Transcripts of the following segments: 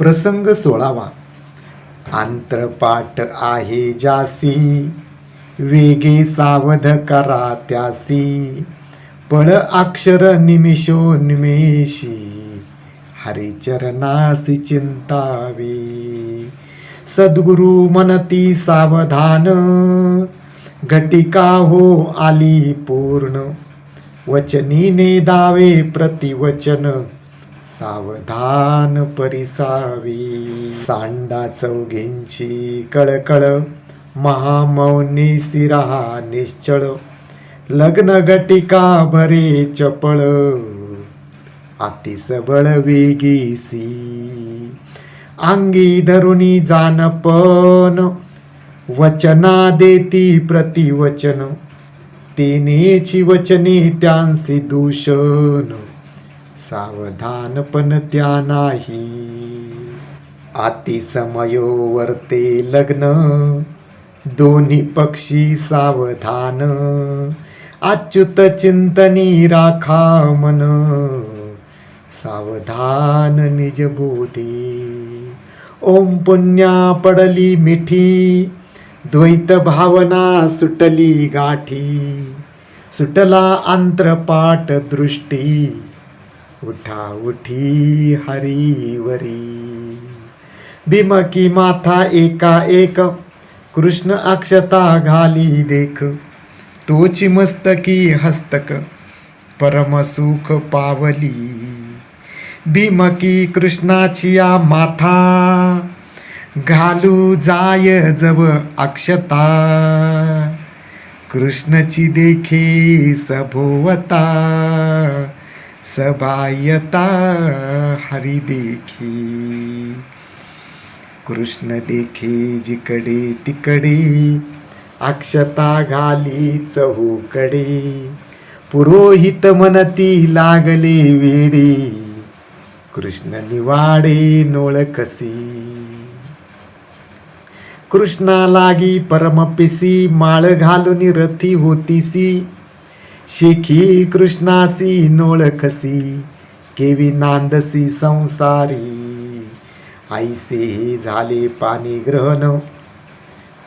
प्रसंग सोळावा. आंतरपाठ आहे जासी वेगे सावध करा त्यासी. पळ अक्षर निमिषो निमेषी हरिचरणासी चिंतावी. सद्गुरु मनती सावधान घटिका हो आली पूर्ण. वचनीने दावे प्रतिवचन सावधान परिसावी. सांडा चौघींची कळकळ. महामौनी सिराहा निश्चळ. लग्न घटिका भरे चपळ. अतिसबळ वेगीसी अंगी धरुणी जानपण. वचना देती प्रतिवचन. तेनेची वचने त्यांसी दूषण. सावधान पण त्या नाही अतिसमयो वरते लग्न दोन्ही पक्षी सावधान. अच्युत चिंतनी राखा मन सावधान निज बोधी ओम पुण्या पडली मिठी द्वैत भावना सुटली गाठी. सुटला अंतरपाट दृष्टी उठा उठी हरिवरी भीमकी माथा एका एक. कृष्ण अक्षता घाली देख. तोची मस्तकी हस्तक. परमसुख पावली. भीमकी कृष्णाची या माथा. घालू जाय जव अक्षता. कृष्णची देखे सभोवता. सबायता हरी देखी। कृष्ण देखे जिकडे तिकडे अक्षता घाली चहूकडे। पुरोहित मनती लागले वेडे कृष्ण निवाडे नोळकसी कृष्णा लागी परमपिसी माळ घालून रथी होतीसी। शेखी कृष्णासी नोळखसी केवी नांदसी संसारी आईसे झाले पाणी ग्रहण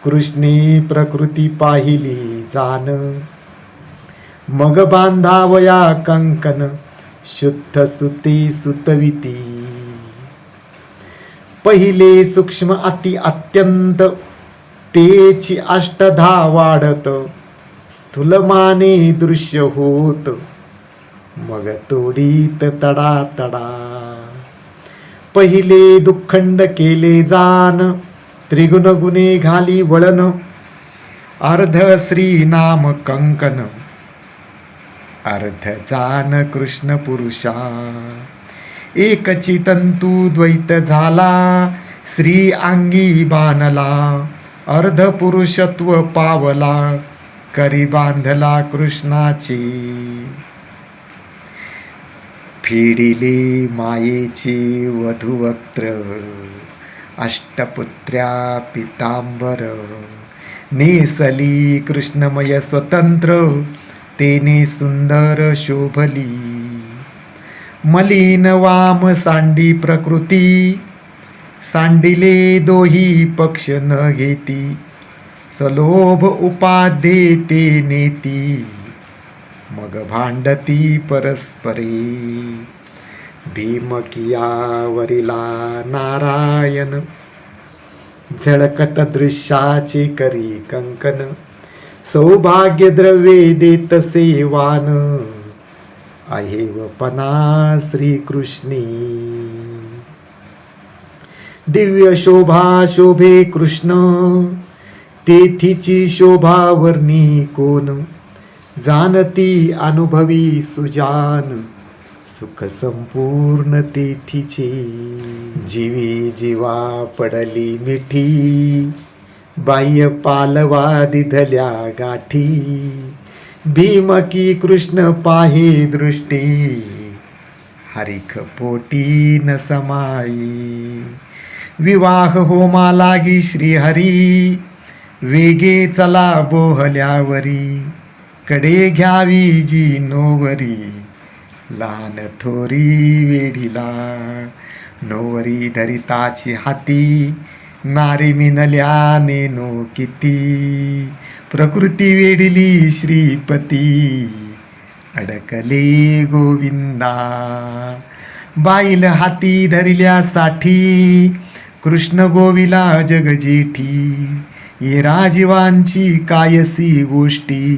कृष्णे प्रकृती पाहिली जान मग बांधावया कंकन शुद्ध सुते सुतविती पहिले सूक्ष्म अति अत्यंत तेची अष्टधा वाढत स्थूलमाने दृश्य होत. मग तोडीत तडा तडा पहिले दुःखंड केले जान. त्रिगुण गुणे घाली वळण. अर्ध श्री नाम कंकन अर्ध जान कृष्ण पुरुषा. एकची तंतू द्वैत झाला. श्री अंगी बाणला. अर्ध पुरुषत्व पावला. करी बांधला कृष्णाची. फिडिली मायेची वधुवक्त्र अष्टपुत्र्या पितांबर. नेसली कृष्णमय स्वतंत्र तेने सुंदर शोभली. मलिन वाम सांडी प्रकृती सांडिले दोही पक्ष न घेती. सलोभ उपाध्ये ते नेती मग भांडती परस्परे. भीमकियावरिला नारायण झळकत दृश्याचे करी कंकन सौभाग्य द्रव्ये देत सेवान अहेवपना श्रीकृष्णी. दिव्य शोभा शोभे कृष्ण तेथीची शोभा वर्णी कोण? जाणती अनुभवी सुजान. सुख संपूर्ण तेथीची. जीवी जीवा पडली मिठी. बाह्य पालवा दिधल्या गाठी. भीमकी कृष्ण पाहे दृष्टी. हरिख पोटी न समाई. विवाह होमा लागी श्रीहरी. वेगे चला बोहल्यावरी कडे घ्यावी जी नोवरी लहान थोरी वेढीला. नोवरी धरिताची हाती नारी मिनल्या नेनो किती. प्रकृती वेढली श्रीपती अडकले गोविंदा. बाईल हाती धरिल्यासाठी कृष्ण गोविला जगजेठी. राजीवांची कायसी गोष्टी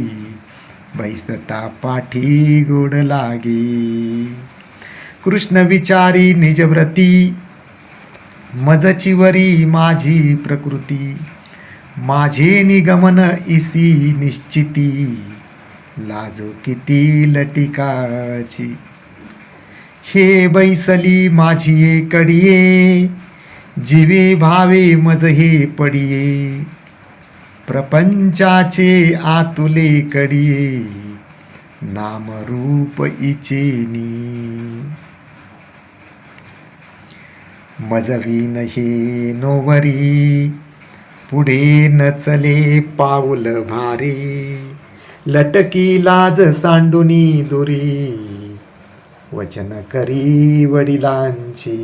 बैसता पाठी गोड लागे कृष्ण विचारी निजव्रती मजची वरी माझी प्रकृती माझे निगमन इसी निश्चिती लाजो किती लटिकाची हे बैसली माझी कडिये जीवे भावे मज हे पडिये प्रपंचाचे आतुले कडी नामरूप इचेनी मजवीन हे नोवरी पुढे नचले पाऊल भारी. लटकी लाज सांडुनी दुरी वचन करी वडिलांची.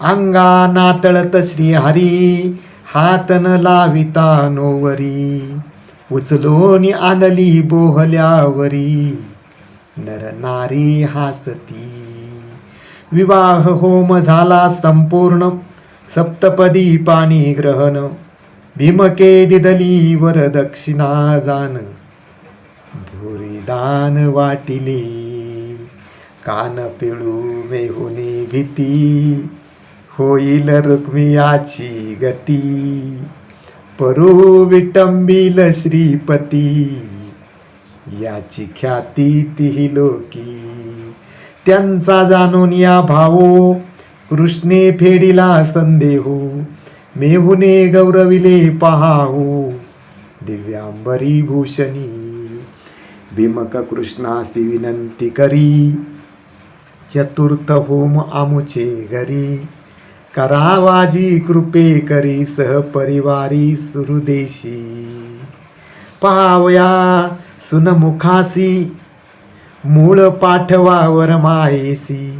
अंगा नातळत श्रीहरी हात न लाविता नोवरी. उचलोनी आणली बोहल्यावरी. नर नारी हासती. विवाह होम झाला संपूर्ण. सप्तपदी पाणी ग्रहण. भीमके दिदली वर दक्षिणा जान भुरी दान वाटिली. कान पिळू मेहुनी भीती. होईल रुक्मियाची गती. परू विटंबिल श्रीपती. याची ख्याती तिही लोकी. त्यांचा जाणून या भावो. कृष्णे फेडिला संदेहो. मेहुने गौरविले पहाहो दिव्यांबरी भूषणी. भीमक कृष्णासी विनंती करी. चतुर्थ होम आमुचे घरी. करावाजी कृपे करी सहपरिवारी सुरुदेशी पावया सुनमुखासी मूळ पाठवावर मायेसी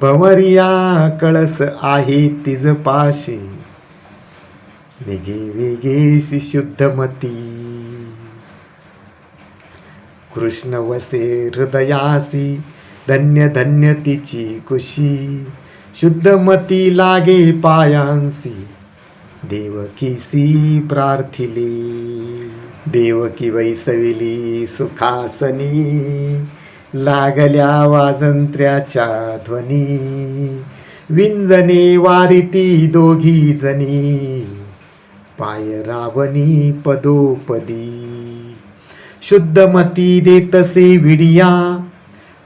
भवरिया कळस आहे तिज पाशी. वेगे वेगेसी शुद्धमती कृष्ण वसे हृदयासी धन्य धन्य तिची कुशी. शुद्धमती लागे पायांसी देवकीसी प्रार्थिली देवकी वैसविली सुखासनी लागल्या वाजंत्र्याच्या ध्वनी विंजने वारिती दोघी जनी पाय रावणी पदोपदी शुद्धमती देतसे विडिया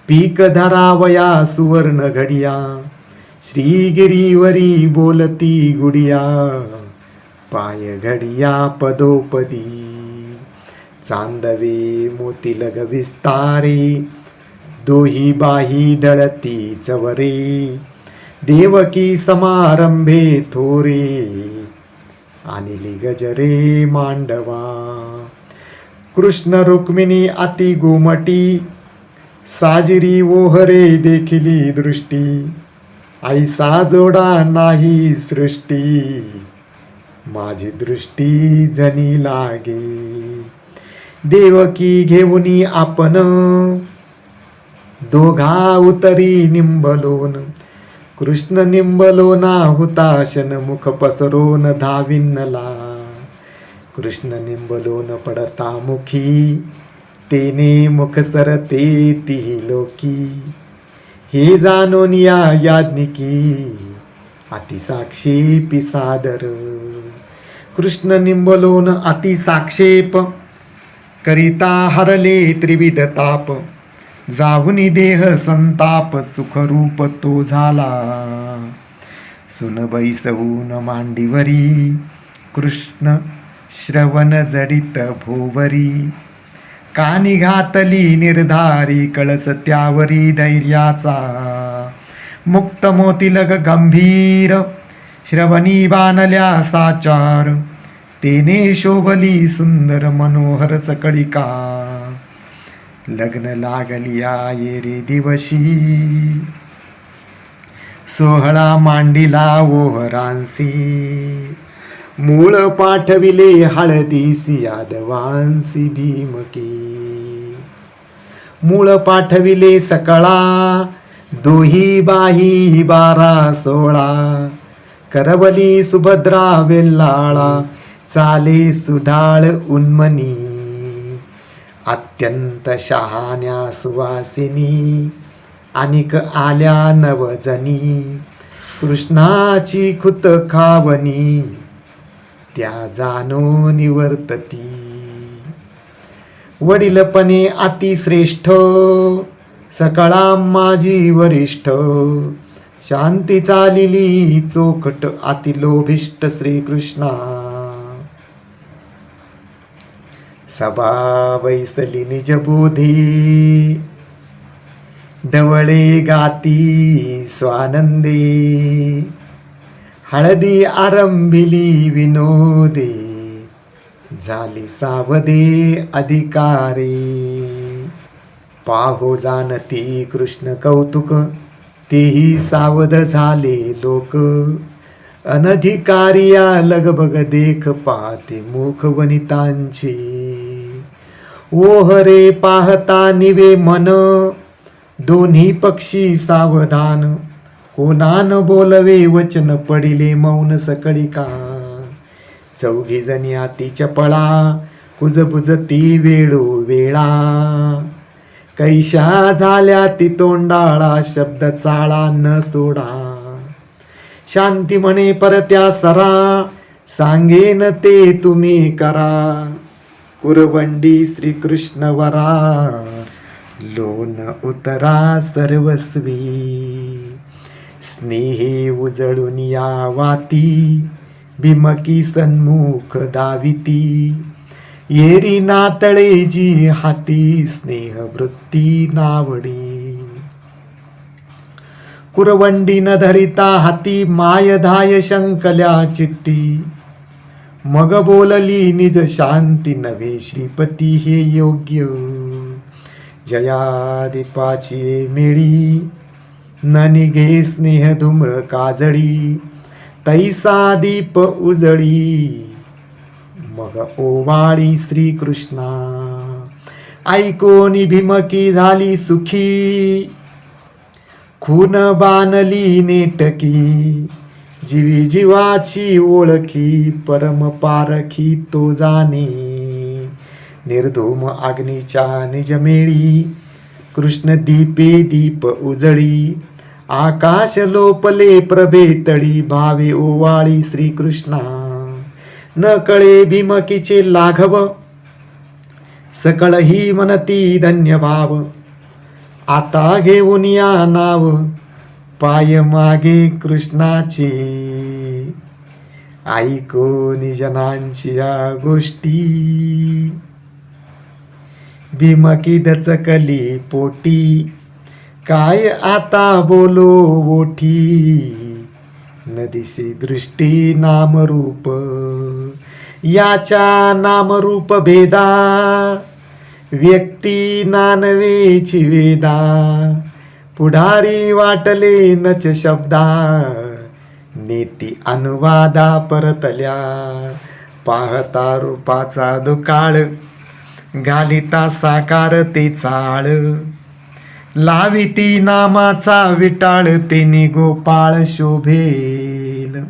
पीक धरावया सुवर्ण घडिया श्रीगिरीवरी बोलती गुडिया पाय घडिया पदोपदी चांदवे मोतिलग विस्तारे दोही बाही डळती चवरे देवकी समारंभे थोरे आणिली गजरे मांडवा कृष्ण रुक्मिणी अति गोमटी साजिरी ओहरे देखिली दृष्टी ऐसा जोडा नाही सृष्टी. माझी दृष्टी जनी लागे. देवकी घेऊनी आपण. दोघा उतरी निंबलोन. कृष्ण निंबलोना हुताशन मुख पसरोन धाविन्नला कृष्ण निंबलोन पडता मुखी. तेने मुख सरते ती लोकी. हे जाणून या याज्ञिकी अतिसाक्षेपी सादर कृष्ण निंबलोन अतिसाक्षेप करिता हरले त्रिविध ताप. जाहुनी देह संताप सुखरूप तो झाला. सुनबाई सहून मांडीवरी कृष्ण श्रवण जडित भोवरी. कानी घातली निर्धारी कळस त्यावरी धैर्याचा. मुक्त मोतिलग गंभीर श्रवणी बाणल्या साचार. तेने शोभली सुंदर मनोहर सकळिका. लग्न लागली ये रे दिवशी. सोहळा मांडिला ओहरांसी. मूळ पाठविले हळदीसी यादवांसी भीमकी मूळ पाठविले सकळा दोही बाही बारा सोळा करवली सुभद्रा वेल्लाळा चाले सुढाळ उन्मनी अत्यंत शहाण्या सुवासिनी अनिक आल्या नवजनी कृष्णाची खुत खावनी त्या जाणो निवर्तती. वडीलपणे अतिश्रेष्ठ सकळा माझी वरिष्ठ. शांती चालिली चोखट अतिलोभिष्ट श्रीकृष्णा. सभा वैसली निज बोधी डवळे गाती स्वानंदे. हळदी आरंभिली विनोदे झाली सावदे अधिकारी. पाहो जाणती कृष्ण कौतुक तेही सावध झाले लोक. अनधिकारिया लगबग देख पाहते मुख वनितांची. ओहरे पाहता निवे मन दोन्ही पक्षी सावधान. हो कोणान बोलवे वचन पडिले मौन सकळिका. चौघी जणी आती चपळा कुजबुजती वेळो वेळा. कैशा झाल्या ती तोंडाळा शब्द चाळा न सोडा. शांती म्हणे परत्या सरा सांगेन ते तुम्ही करा. कुरवंडी श्रीकृष्ण वरा लोन उतरा सर्वस्वी. स्नेहे उजळून या वाती भीमकी सन्मुख दाविती. येरी नातळे जी हाती स्नेह वृत्ती नावडी. कुरवंडी न धरिता हाती मायधाय शंकल्या चित्ती. मग बोलली निज शांती नव्हे श्रीपती हे योग्य. जयादीपाची मेळी ननी घे स्नेह धूम्र काजळी तैसा दीप उजळी. मग ओवाळी श्रीकृष्णा ऐकोनी भीमकी झाली सुखी. खून बानली नेटकी जीवी जीवाची ओळखी परम पारखी तो जाणे. निर्धूम अग्नीच्या निजमेळी कृष्ण दीपे दीप उजळी आकाश लोपले प्रभे तळी भावे ओवाळी श्रीकृष्णा. न कळे भीमकीचे लाघव सकळ ही मनती धन्य भाव आता घेऊन या नाव पाय मागे कृष्णाचे. ऐको निजनांची या गोष्टी. भीमकी दचकली पोटी. काय आता बोलो ओठी? नदीसी दृष्टी नामरूप. याच्या नामरूप भेदा. व्यक्ती नानवेची वेदा. पुढारी वाटले नच शब्दा. नेती अनुवादा परतल्या. पाहता रूपाचा दुकाळ. घालिता साकार ते चाळ. लाविती नामाचा विटाळ तिने गोपाळ शोभेल.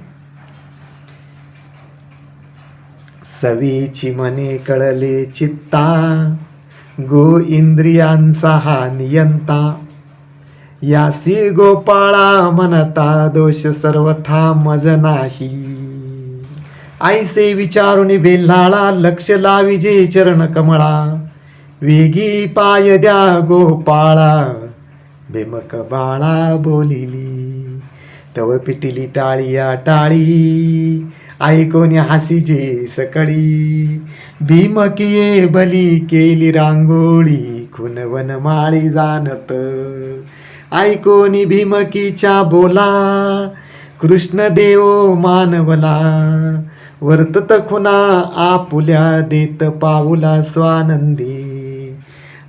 सवीची मने कळले चित्ता गो इंद्रियांचा हा नियंता. यासी गोपाळा मनता दोष सर्वथा मज नाही. आईसे विचारून बेल्हाळा लक्ष लाविजे चरण कमळा. वेगी पाय द्या गोपाळा बेमक बाळा बोलिली. तव पिटिली टाळिया टाळी ऐकून हसीजे सकळी. भीमकिये बली केली रांगोळी खुनवन माळी जाणत ऐकोनी भीमकीच्या बोला कृष्ण देव मानवला. वर्तत खुना आपुल्या देत पाऊला स्वानंदी.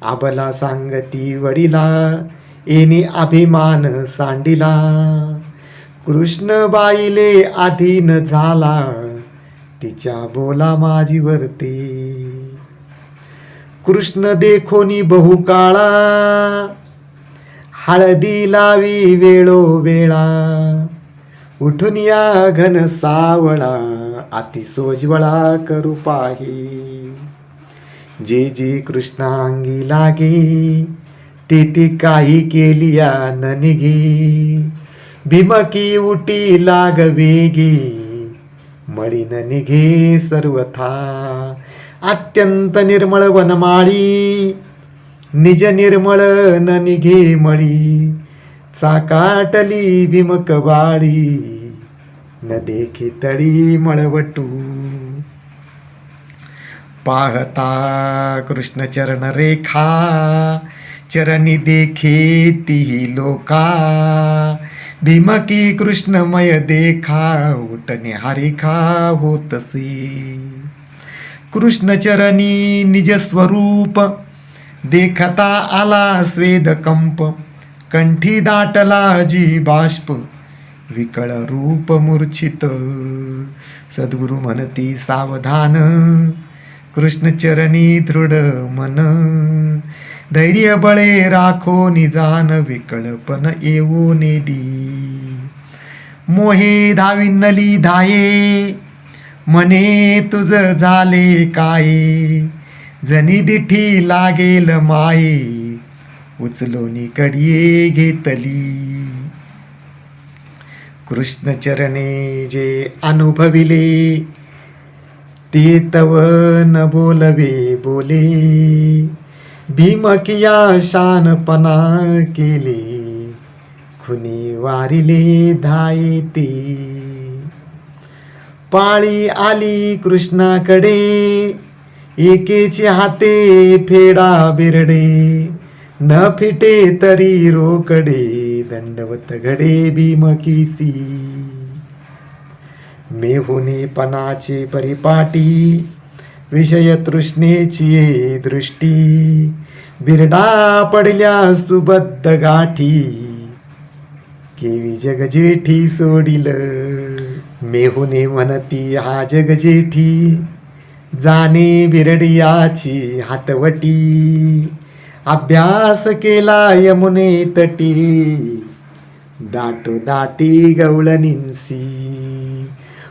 आबला सांगती वडिला येणे अभिमान सांडिला. कृष्ण बाईले अधीन झाला तिच्या बोला माझी वरती. कृष्ण देखोनी बहुकाळा हळदी लावी वेळोवेळा. उठून या घन अतिसोज्वळा अति सोज्वळा करू पाही. जे जे कृष्णांगी लागे ते ते काही केलिया न निघे. भीमकी उटी लाग वेगी मळी निघे सर्वथा. अत्यंत निर्मळ वनमाळी निज निर्मळ न निघे मळी. चाकाटली भीमक बाळी न देखे तळी मळवटू पाहता कृष्ण चरण रेखा चरणी देखे ती लोका। भीमकी कृष्णमय देखा उठणे हरिखा होतसे कृष्ण चरणी निज स्वरूप देखता आला स्वेद कंप। कंठी दाटला जी बाष्प विकळ रूप मूर्छित. सद्गुरु म्हणती सावधान. कृष्ण चरणी दृढ मन. धैर्य बळे राखो निजान विकळपण येऊ नेदी मोहे धाविनली धाये. मने तुझ झाले काय. जनी दिठी लागेल माये. उचलोनी कडिये घेतली. कृष्ण चरणे जे अनुभविले ते तव न बोलवे बोले. भीमकिया शानपणा केले खुनी वारिले धायते पाळी आली कृष्णाकडे एकेचे हाते फेडा बिरडे. न फिटे तरी रोकडे दंडवत घडे भीमकीसी मेहुने पणाचे परिपाटी विषय तृष्णेची ये दृष्टी बिरडा पडल्या सुबद्ध गाठी केवी जगजेठी सोडिल मेहुने म्हणती हा जगजेठी जाणे बिरडियाची हातवटी अभ्यास केला यमुने तटी. दाटो दाटी गवळणींसी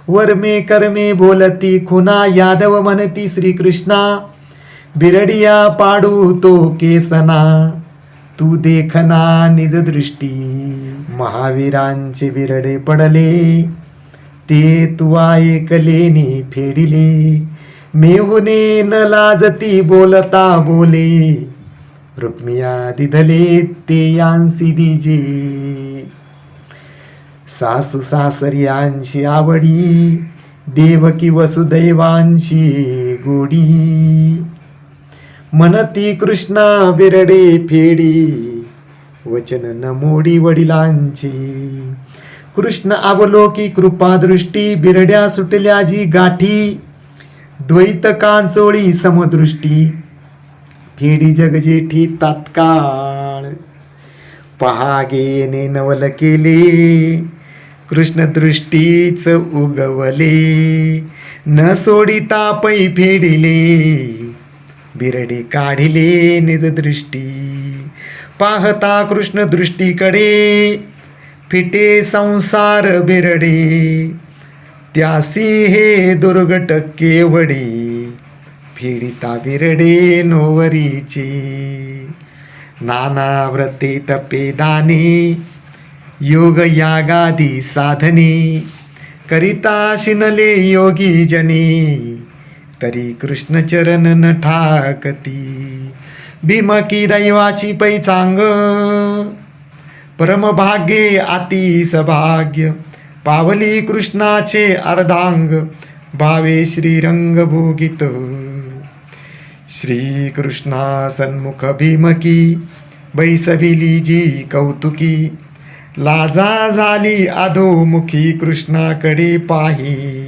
वर्मे कर्मे बोलती खुना यादव म्हणती श्रीकृष्णा. बिरडिया पाडू तो केसना. तू देखना निज दृष्टी. महावीरांचे बिरडे पडले. ते तुवा ऐकलेने फेडिले. मेहुने न लाजती बोलता बोले. रुक्मिया दिधले ते यांसी दिजे. सासू सासर्यांशी आवडी देवकी वसुदैवांशी गोडी. मनती कृष्णा बिरडे फेडी वचन न मोडी वडिलांची. कृष्ण अवलोकी कृपादृष्टी बिरड्या सुटल्या जी गाठी. द्वैत कांचोळी समदृष्टी. फेडी जगजेठी तात्काळ पहागेने नवल केले कृष्ण दृष्टीच उगवले न सोडिता पै फेडिले बिरडे काढिले निज दृष्टी पाहता कृष्ण दृष्टीकडे फिटे संसार बिरडे त्यासी हे दुर्गट केवडे पीडिता बिरडे नोवरीची. नाना व्रते तपे दाने योग यागादी साधने करिता शिनले योगी जने तरी कृष्णचरण न ठाकती. भीमकी दैवाची पैचांग परमभाग्ये अति सभाग्य पावली कृष्णाचे अर्धांग भावे श्रीरंग भोगित श्रीकृष्णा सन्मुख भीमकी बैसविली जी कौतुकी. लाजा झाली अधोमुखी कृष्णाकडे पाही.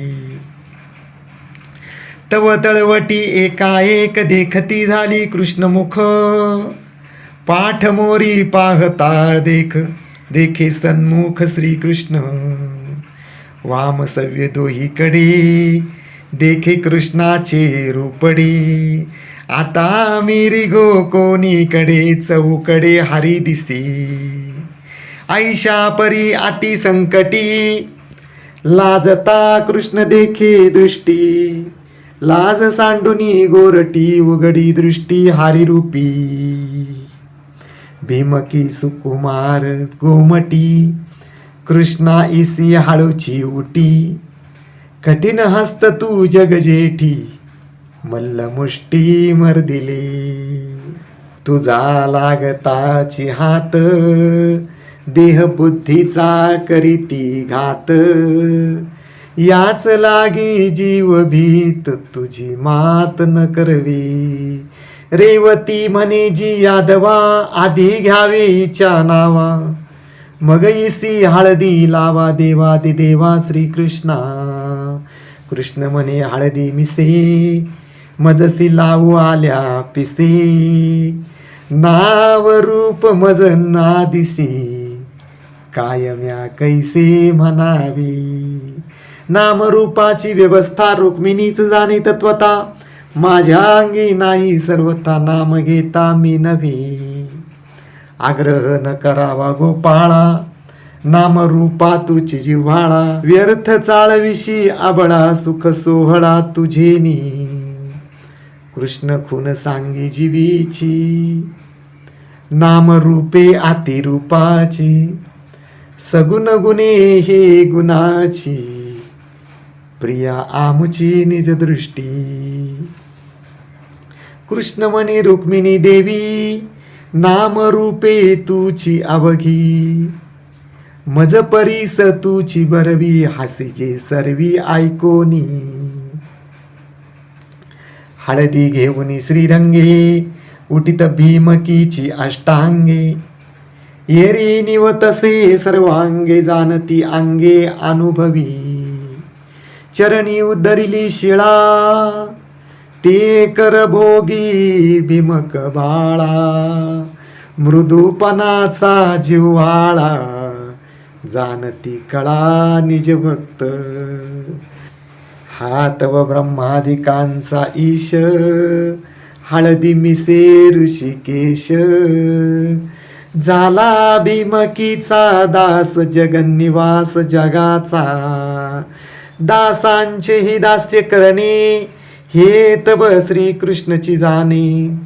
तव तळवटी एकाएक देखती झाली कृष्णमुख. पाठमोरी पाहता देख देखे सन्मुख श्रीकृष्ण. वाम सव्य दोहीकडे देखे कृष्णाचे रूपडी. आता मिरी गो कोणीकडे चौकडे हरी दिसे. आईशा परी अति संकटी. लाजता कृष्ण देखे दृष्टी. लाज सांडुनी गोरटी उघडी दृष्टी हारी रूपी. भीमकी सुकुमार गोमटी. कृष्णा इसी हाळूची उटी. कठीण हस्त तू जगजेठी मल्ल मुष्टी मर दिली तुझा लागताची हात देह बुद्धीचा करीती घात. याच लागी जीव भीत तुझी मात न करवी. रेवती म्हणे जी यादवा आधी घ्यावीच्या नावा. मगईसी हळदी लावा देवा दे देवा श्रीकृष्णा. कृष्ण म्हणे हळदी मिसे मजसी लावू आल्या पिसे. नाव रूप मज ना दिसे. कायम्या कैसे म्हणावी. नामरूपाची व्यवस्था रुक्मिणीच जाणे तत्वता माझ्या अंगी नाही सर्वथा नाम घेता मी नव्हे. आग्रह न करावा गोपाळा. नामरूपा तुझी जिव्हाळा. व्यर्थ चाळविशी आबळा सुख सोहळा तुझेनी. कृष्ण खून सांगी जीवीची. नामरूपे अतिरूपाची. सगुण गुणे हे गुणाची. प्रिया आमची निज दृष्टी. कृष्णमणी रुक्मिणी देवी नामरूपे तुची अवघी. मज परीस तुची बरवी हसीजे सर्वी ऐकोनी. हळदी घेऊन श्रीरंगे उठित भीमकीची अष्टांगे. येरी निवतसे सर्वांगे जाणती अंगे अनुभवी. चरणी उद्धरिली शिळा ते कर भोगी भीमक बाळा. मृदूपणाचा जिव्हाळा जाणती कळा निज भक्त. हात व ब्रह्मादिकांचा ईश हळदी मिसे ऋषिकेश. झाला भीमकीचा दास जगन्निवास जगाचा. दासांचे ही दास्य करणे हे तब श्रीकृष्णची जाणे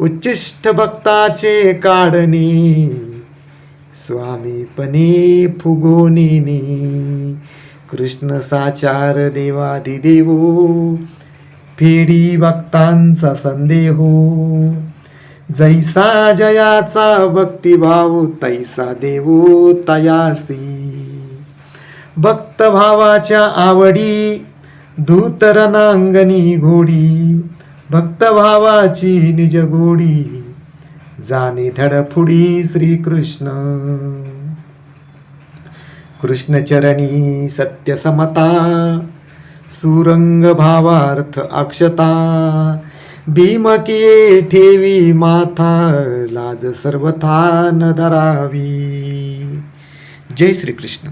उच्चिष्ट भक्ताचे काढणे. स्वामीपणे फुगोनिनी कृष्ण साचार देवादिदेवो फेडी भक्तांचा संदेहो. जैसा जयाचा भक्तिभाव तैसा देवो तयासी. भक्तभावाच्या आवडी धूतरनांगणी घोडी भक्तभावाची निज गोडी. जाणे धडफुडी श्रीकृष्ण. कृष्णचरणी सत्य समता सुरंग भावार्थ अक्षता. भीमकिये ठेवी माथा लाज सर्वथा न धरावी. जय श्रीकृष्ण.